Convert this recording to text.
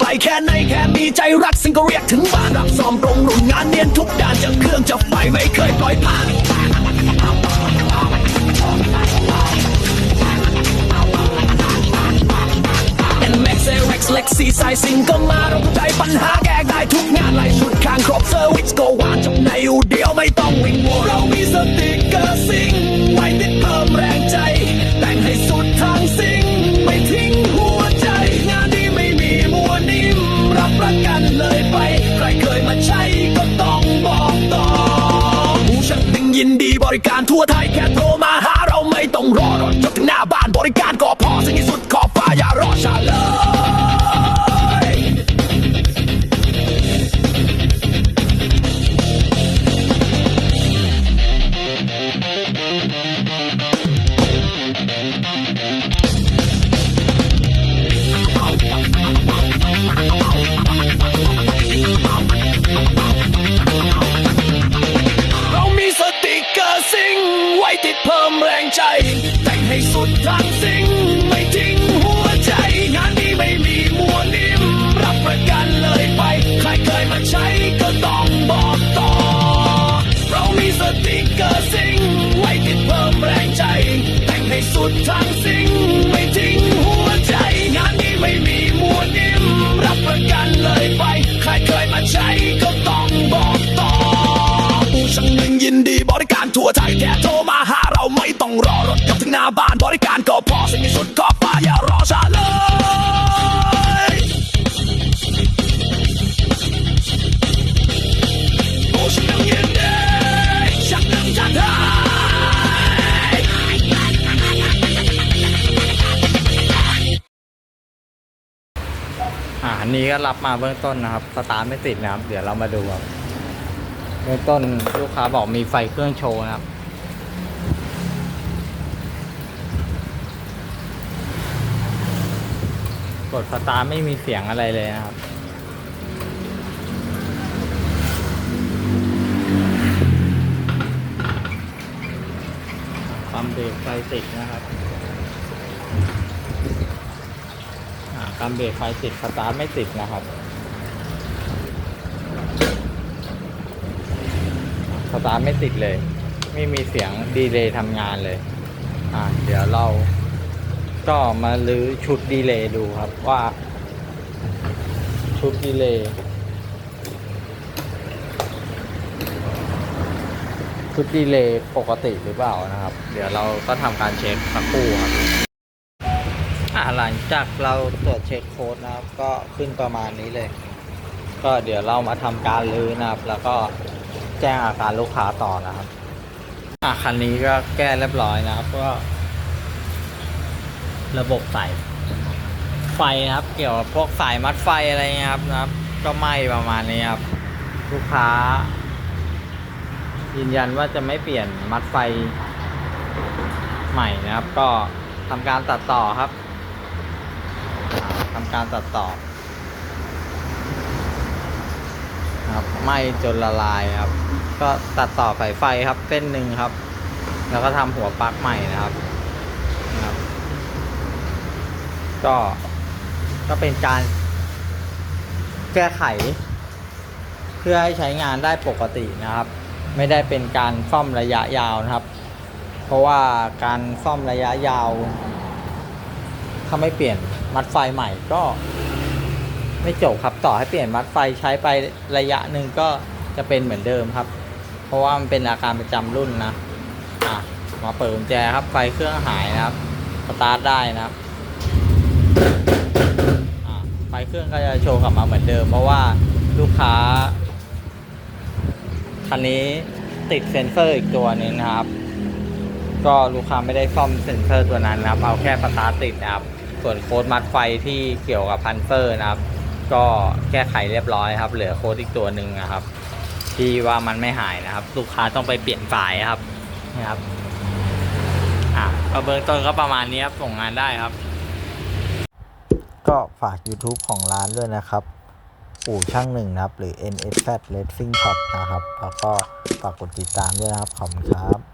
ไกลแค่ไหนแค่มีใจรักสิ่งก็เรียกถึงบ้านรับซ้อมตรงรุ่นงานเนียนทุกด้านจะเครื่องจะไฟไม่เคยปล่อยผ่านเป็นแม็กซ์เร็กซ์เล็กซี่สายซิงก็มาเราใจปัญหาแก้ได้ทุกงานไล่ชุดข้างครบเซอร์วิสก็วางจบในอูเดียวไม่ต้องวิ่งวัวเรามีสติกเกอร์ซิง ริการทั่วไทยแค่โทรมาหาเราไม่ต้องรอรถจอดถึงหน้าบ้านบริการก็พอสิ่งที่สุดขอบฟ้าอย่ารอช้าเลย ติดเพิ่มแรงใจ แต่งให้สุดทางซิงไม่ทิ้งหัวใจ งานนี้ไม่มีมัวนิ่ม รับประกันเลยไป ใครเคยมาใช้ก็ต้องบอกต่อ เรามีสติกเกอร์ซิงไว้ติดเพิ่มแรงใจ แต่งให้สุดทางซิงไม่ทิ้งหัวใจ งานนี้ไม่มีมัวนิ่ม รับประกันเลยไป ใครเคยมาใช้ก็ต้องบอกต่อผู้ช่างหนึ่งยินดีบริการทั่วไทยแค่โทร น้าบ้านบริการก็พอสิ่งที่สุดก็ฟ้าอย่ารอช้าเลยผู้ช่างหนึ่งยินดีช่างหนึ่งจัดให้อ่าอันนี้ก็รับมาเบื้องต้นนะครับ สตาร์ทไม่ติดนะครับ เดี๋ยวเรามาดูครับเบื้องต้นลูกค้าบอกมีไฟเครื่องโชว์นะครับ กดสตาร์ไม่มีเสียงอะไรเลยนะครับ ปั๊มเบรกไฟติดนะครับอ่าปั๊มเบรกไฟติดสตาร์ทไม่ติดนะครับสตาร์ทไม่ติดเลย ไม่มีเสียงดีเลย์ทำงานเลย อ่า เดี๋ยวเรา ก็มาลื้อชุดดีเลย์ดูครับว่า ชุดดีเลย์ชุดดีเลย์ปกติหรือเปล่านะครับ เดี๋ยวเราก็ทำการเช็คสักครู่ครับอ่าหลังจากเราตรวจเช็คโค้ดนะครับ ก็ขึ้นประมาณนี้เลย ก็เดี๋ยวเรามาทำการลื้อนะครับ แล้วก็แจ้งอาการลูกค้าต่อนะครับอะคันนี้ก็แก้เรียบร้อยนะครับก็ ระบบไฟไฟนะครับ เกี่ยวกับพวกสายมัดไฟอะไรเงี้ยครับนะครับ ก็ไหม้ประมาณนี้ครับ ลูกค้า ยืนยันว่าจะไม่เปลี่ยนมัดไฟใหม่นะครับ ก็ทำการตัดต่อครับอ่าทำการตัดต่อครับไหม้จนละลายครับ ก็ตัดต่อสายไฟครับเส้นหนึ่งครับ แล้วก็ทำหัวปลั๊กใหม่นะครับนะครับ ก็ก็เป็นการแก้ไข เพื่อให้ใช้งานได้ปกตินะครับ ไม่ได้เป็นการซ่อมระยะยาวนะครับ เพราะว่าการซ่อมระยะยาว ถ้าไม่เปลี่ยนมัดไฟใหม่ก็ ไม่จบครับต่อให้เปลี่ยนมัดไฟใช้ไประยะหนึ่งก็จะเป็นเหมือนเดิมครับ เพราะว่ามันเป็นอาการประจำรุ่นนะอะมาเปิดกุญแจครับไฟเครื่องหายนะครับสตาร์ทได้นะครับ ไฟเครื่องก็จะโชว์กลับมาเหมือนเดิม เพราะว่าลูกค้า คันนี้ติดเซ็นเซอร์อีกตัวนึงนะครับ ก็ลูกค้าไม่ได้ซ่อมเซ็นเซอร์ตัวนั้นนะครับ เอาแค่สตาร์ติดนะครับ ส่วนโค้ดมัดไฟที่เกี่ยวกับพันเซอร์นะครับ ก็แก้ไขเรียบร้อยครับ เหลือโค้ดอีกตัวหนึ่งนะครับ ที่ว่ามันไม่หายนะครับ ลูกค้าต้องไปเปลี่ยนสายครับนะครับอะเบื้องต้นก็ประมาณนี้ครับส่งงานได้ครับ ก็ฝาก YouTube ของร้านด้วยนะครับอู่ช่างหนึ่งนะครับ หรือ NSZ Racing Shop นะครับ แล้วก็ฝากกดติดตามด้วยนะครับ ขอบคุณครับ